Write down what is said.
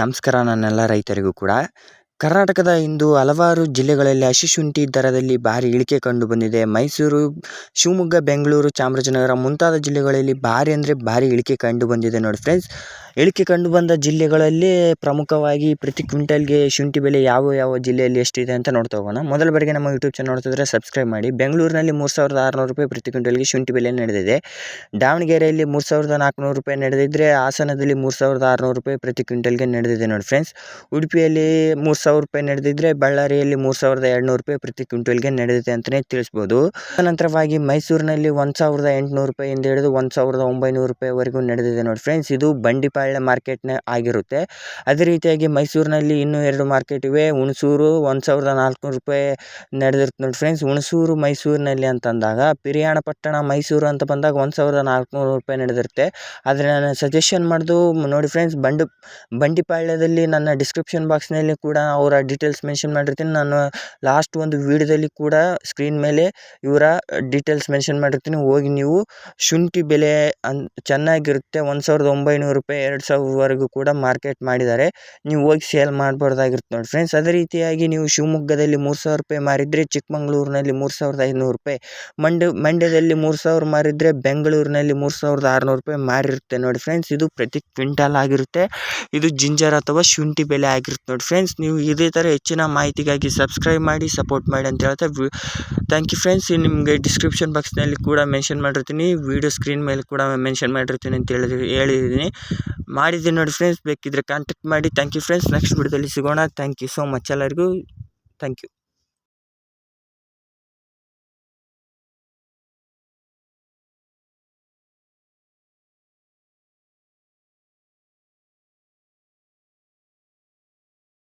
ನಮಸ್ಕಾರ ನನ್ನೆಲ್ಲ ರೈತರಿಗೂ ಕೂಡ. ಕರ್ನಾಟಕದ ಇಂದು ಹಲವಾರು ಜಿಲ್ಲೆಗಳಲ್ಲಿ ಹಸಿ ಶುಂಠಿ ದರದಲ್ಲಿ ಭಾರಿ ಇಳಿಕೆ ಕಂಡು ಬಂದಿದೆ. ಮೈಸೂರು, ಶಿವಮೊಗ್ಗ, ಬೆಂಗಳೂರು, ಚಾಮರಾಜನಗರ ಮುಂತಾದ ಜಿಲ್ಲೆಗಳಲ್ಲಿ ಭಾರಿ ಅಂದರೆ ಭಾರಿ ಇಳಿಕೆ ಕಂಡು ಬಂದಿದೆ ನೋಡಿ ಫ್ರೆಂಡ್ಸ್ ಇಳಿಕೆ ಕಂಡು ಬಂದ ಜಿಲ್ಲೆಗಳಲ್ಲಿ ಪ್ರಮುಖವಾಗಿ ಪ್ರತಿ ಕ್ವಿಂಟಲ್ಗೆ ಶುಂಠಿ ಬೆಲೆ ಯಾವ ಯಾವ ಜಿಲ್ಲೆಯಲ್ಲಿ ಎಷ್ಟಿದೆ ಅಂತ ನೋಡ್ತಾ ಹೋಗೋಣ. ಮೊದಲ ಬಾರಿಗೆ ನಮ್ಮ ಯೂಟ್ಯೂಬ್ ಚಾನಲ್ ನೋಡ್ತಿದ್ರೆ ಸಬ್ಸ್ಕ್ರೈಬ್ ಮಾಡಿ. ಬೆಂಗಳೂರಿನಲ್ಲಿ ಮೂರು ಸಾವಿರದ ಆರುನೂರು ರೂಪಾಯಿ ಪ್ರತಿ ಕ್ವಿಂಟಲ್ಗೆ ಶುಂಠಿ ಬೆಲೆ ನಡೆದಿದೆ. ದಾವಣಗೆರೆಯಲ್ಲಿ ಮೂರು ಸಾವಿರದ ನಾಲ್ಕುನೂರು ರೂಪಾಯಿ ನಡೆದಿದ್ದರೆ ಹಾಸನದಲ್ಲಿ ಮೂರು ಸಾವಿರದ ಆರುನೂರು ರೂಪಾಯಿ ಪ್ರತಿ ಕ್ವಿಂಟಲ್ಗೆ ನಡೆದಿದೆ ನೋಡಿ ಫ್ರೆಂಡ್ಸ್. ಉಡುಪಿಯಲ್ಲಿ ಮೂರು ಸಾವಿರ ರೂಪಾಯಿ ನಡೆದಿದ್ದರೆ ಬಳ್ಳಾರಿಯಲ್ಲಿ ಮೂರು ಸಾವಿರದ ಎರಡುನೂರು ರೂಪಾಯಿ ಪ್ರತಿ ಕ್ವಿಂಟಲ್ಗೆ ನಡೆದಿದೆ ಅಂತಲೇ ತಿಳಿಸ್ಬೋದು. ನಂತರವಾಗಿ ಮೈಸೂರಿನಲ್ಲಿ ಒಂದು ಸಾವಿರದ ಎಂಟುನೂರು ರೂಪಾಯಿಂದ ಹಿಡಿದು ಒಂದು ಸಾವಿರದ ಒಂಬೈನೂರು ರೂಪಾಯಿವರೆಗೂ ನಡೆದಿದೆ ನೋಡಿ ಫ್ರೆಂಡ್ಸ್. ಇದು ಬಂಡಿಪಾಳ್ಯ ಮಾರ್ಕೆಟ್ನೇ ಆಗಿರುತ್ತೆ. ಅದೇ ರೀತಿಯಾಗಿ ಮೈಸೂರಿನಲ್ಲಿ ಇನ್ನೂ ಎರಡು ಮಾರ್ಕೆಟ್ ಇವೆ. ಹುಣಸೂರು ಒಂದು ಸಾವಿರದ ನಾಲ್ಕುನೂರು ರೂಪಾಯಿ ನಡೆದಿರುತ್ತೆ ನೋಡಿ ಫ್ರೆಂಡ್ಸ್. ಹುಣಸೂರು, ಮೈಸೂರಿನಲ್ಲಿ ಅಂತಂದಾಗ ಪಿರಿಯಾಣ ಪಟ್ಟಣ, ಮೈಸೂರು ಅಂತ ಬಂದಾಗ ಒಂದು ಸಾವಿರದ ನಾಲ್ಕುನೂರು ರೂಪಾಯಿ ನಡೆದಿರುತ್ತೆ. ಆದರೆ ನಾನು ಸಜೆಷನ್ ಮಾಡೋದು ನೋಡಿ ಫ್ರೆಂಡ್ಸ್, ಬಂಡು ಬಂಡಿಪಾಳ್ಯದಲ್ಲಿ ನನ್ನ ಡಿಸ್ಕ್ರಿಪ್ಷನ್ ಬಾಕ್ಸ್ನಲ್ಲಿ ಕೂಡ ಅವರ ಡೀಟೇಲ್ಸ್ ಮೆನ್ಷನ್ ಮಾಡಿರ್ತೀನಿ. ನಾನು ಲಾಸ್ಟ್ ಒಂದು ವೀಡಿಯೋದಲ್ಲಿ ಕೂಡ ಸ್ಕ್ರೀನ್ ಮೇಲೆ ಇವರ ಡೀಟೇಲ್ಸ್ ಮೆನ್ಷನ್ ಮಾಡಿರ್ತೀನಿ. ಹೋಗಿ ನೀವು ಶುಂಠಿ ಬೆಲೆ ಅನ್, ಚೆನ್ನಾಗಿರುತ್ತೆ. ಒಂದು ಸಾವಿರದ ಒಂಬೈನೂರು ರೂಪಾಯಿ ಎರಡು ಸಾವಿರವರೆಗೂ ಕೂಡ ಮಾರ್ಕೆಟ್ ಮಾಡಿದ್ದಾರೆ. ನೀವು ಹೋಗಿ ಸೇಲ್ ಮಾಡ್ಬಾರ್ದಾಗಿರುತ್ತೆ ನೋಡಿ ಫ್ರೆಂಡ್ಸ್. ಅದೇ ರೀತಿಯಾಗಿ ನೀವು ಶಿವಮೊಗ್ಗದಲ್ಲಿ ಮೂರು ಸಾವಿರ ರೂಪಾಯಿ ಮಾರಿದರೆ, ಚಿಕ್ಕಮಂಗ್ಳೂರಿನಲ್ಲಿ ಮೂರು ಸಾವಿರದ ಐನೂರು ರೂಪಾಯಿ, ಮಂಡ್ಯ, ಮಂಡ್ಯದಲ್ಲಿ ಮೂರು ಸಾವಿರ ಮಾರಿದರೆ, ಬೆಂಗಳೂರಿನಲ್ಲಿ ಮೂರು ಸಾವಿರದ ಆರುನೂರು ರೂಪಾಯಿ ಮಾರಿರುತ್ತೆ ನೋಡಿ ಫ್ರೆಂಡ್ಸ್. ಇದು ಪ್ರತಿ ಕ್ವಿಂಟಲ್ ಆಗಿರುತ್ತೆ. ಇದು ಜಿಂಜರ್ ಅಥವಾ ಶುಂಠಿ ಬೆಲೆ ಆಗಿರುತ್ತೆ ನೋಡಿ ಫ್ರೆಂಡ್ಸ್. ನೀವು ಇದೇ ಥರ ಹೆಚ್ಚಿನ ಮಾಹಿತಿಗಾಗಿ ಸಬ್ಸ್ಕ್ರೈಬ್ ಮಾಡಿ, ಸಪೋರ್ಟ್ ಮಾಡಿ ಅಂತ ಹೇಳ್ತಾ ಥ್ಯಾಂಕ್ ಯು ಫ್ರೆಂಡ್ಸ್. ನಿಮಗೆ ಡಿಸ್ಕ್ರಿಪ್ಷನ್ ಬಾಕ್ಸ್ನಲ್ಲಿ ಕೂಡ ಮೆನ್ಷನ್ ಮಾಡಿರ್ತೀನಿ. ವೀಡಿಯೋ ಸ್ಕ್ರೀನ್ ಮೇಲೆ ಕೂಡ ಮೆನ್ಷನ್ ಮಾಡಿರ್ತೀನಿ ಅಂತ ಹೇಳಿದ್ರಿ ಹೇಳಿದ್ದೀನಿ. ಮಾಡಿದ್ದೀನಿ ನೋಡಿ ಫ್ರೆಂಡ್ಸ್ ಬೇಕಿದ್ದರೆ ಕಾಂಟ್ಯಾಕ್ಟ್ ಮಾಡಿ. ಥ್ಯಾಂಕ್ ಯು ಫ್ರೆಂಡ್ಸ್ ನೆಕ್ಸ್ಟ್ ವಿಡಿಯೋದಲ್ಲಿ ಸಿಗೋಣ. ಥ್ಯಾಂಕ್ ಯು ಸೋ ಮಚ್ ಎಲ್ಲರಿಗೂ ಥ್ಯಾಂಕ್ ಯು